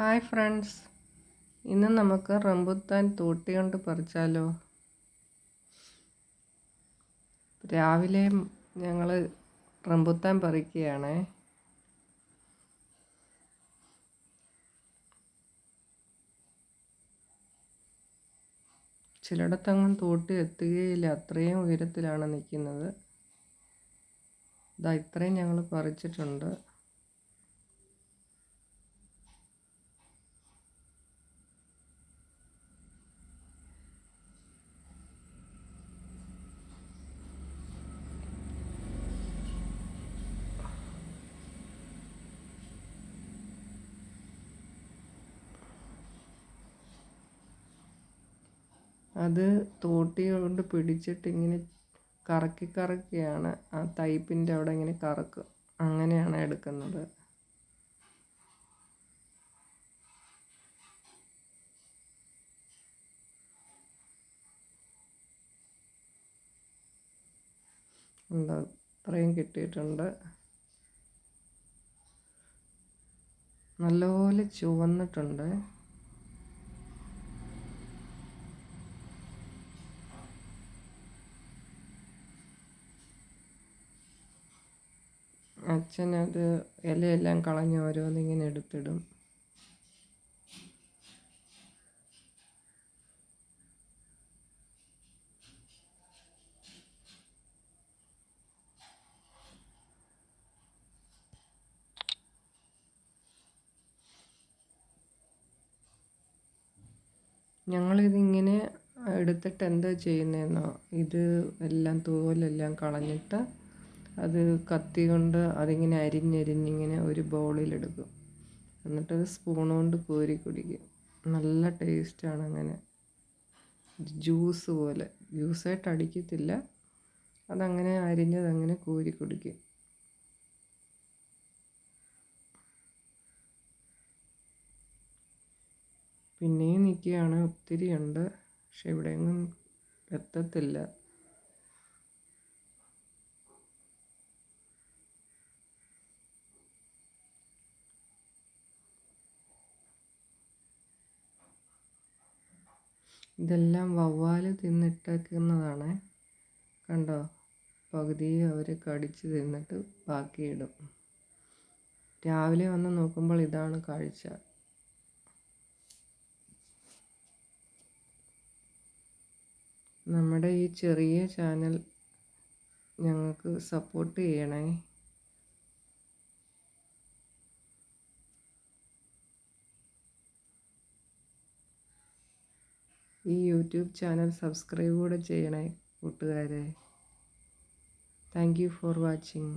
Hi friends. ഇന്ന് നമുക്ക് റംബുത്താൻ തോട്ടി കൊണ്ട് പറിച്ചാലോ? രാവിലെ ഞങ്ങൾ റംബുത്താൻ പറിക്കുകയാണേ. ചിലയിടത്തങ്ങും തോട്ടി എത്തുകയില്ല. അത്രയും ഉയരത്തിലാണ് നിൽക്കുന്നത്. ഇതാ ഇത്രയും ഞങ്ങൾ പറിച്ചിട്ടുണ്ട്. അത് തോട്ടി കൊണ്ട് പിടിച്ചിട്ട് ഇങ്ങനെ കറക്കി കറക്കിയാണ് ആ തൈപ്പിന്റെ അവിടെ ഇങ്ങനെ കറക്കും. അങ്ങനെയാണ് എടുക്കുന്നത്. ഇത്രയും കിട്ടിയിട്ടുണ്ട്. നല്ലപോലെ ചുവന്നിട്ടുണ്ട്. അച്ഛനത് ഇലയെല്ലാം കളഞ്ഞ് ഓരോന്നിങ്ങനെ എടുത്തിടും. ഞങ്ങളിതിങ്ങനെ എടുത്തിട്ട് എന്താ ചെയ്യുന്നതെന്നോ ഇത് എല്ലാം തോലെല്ലാം കളഞ്ഞിട്ട് അത് കത്തി കൊണ്ട് അതിങ്ങനെ അരിഞ്ഞരിഞ്ഞിങ്ങനെ ഒരു ബൗളിലെടുക്കും. എന്നിട്ടത് സ്പൂൺ കൊണ്ട് കോരി കുടിക്കും. നല്ല ടേസ്റ്റാണ് അങ്ങനെ. ജ്യൂസ് പോലെ. ജ്യൂസായിട്ട് അടിക്കത്തില്ല. അതങ്ങനെ അരിഞ്ഞത് അങ്ങനെ കോരി കുടിക്കും. പിന്നെയും നിൽക്കുകയാണ്. ഒത്തിരി ഉണ്ട് പക്ഷെ ഇവിടെയൊന്നും എത്തത്തില്ല. ഇതെല്ലാം വവ്വാൽ തിന്നിട്ടേക്കുന്നതാണ്. കണ്ടോ? പകുതി അവർ കടിച്ച് തിന്നിട്ട് ബാക്കിയിടും. രാവിലെ വന്ന് നോക്കുമ്പോൾ ഇതാണ് കാഴ്ച. നമ്മുടെ ഈ ചെറിയ ചാനൽ ഞങ്ങൾക്ക് സപ്പോർട്ട് ചെയ്യണേ. ഈ യൂട്യൂബ് ചാനൽ സബ്സ്ക്രൈബ് കൂടെ ചെയ്യണേ കൂട്ടുകാരെ. Thank you for watching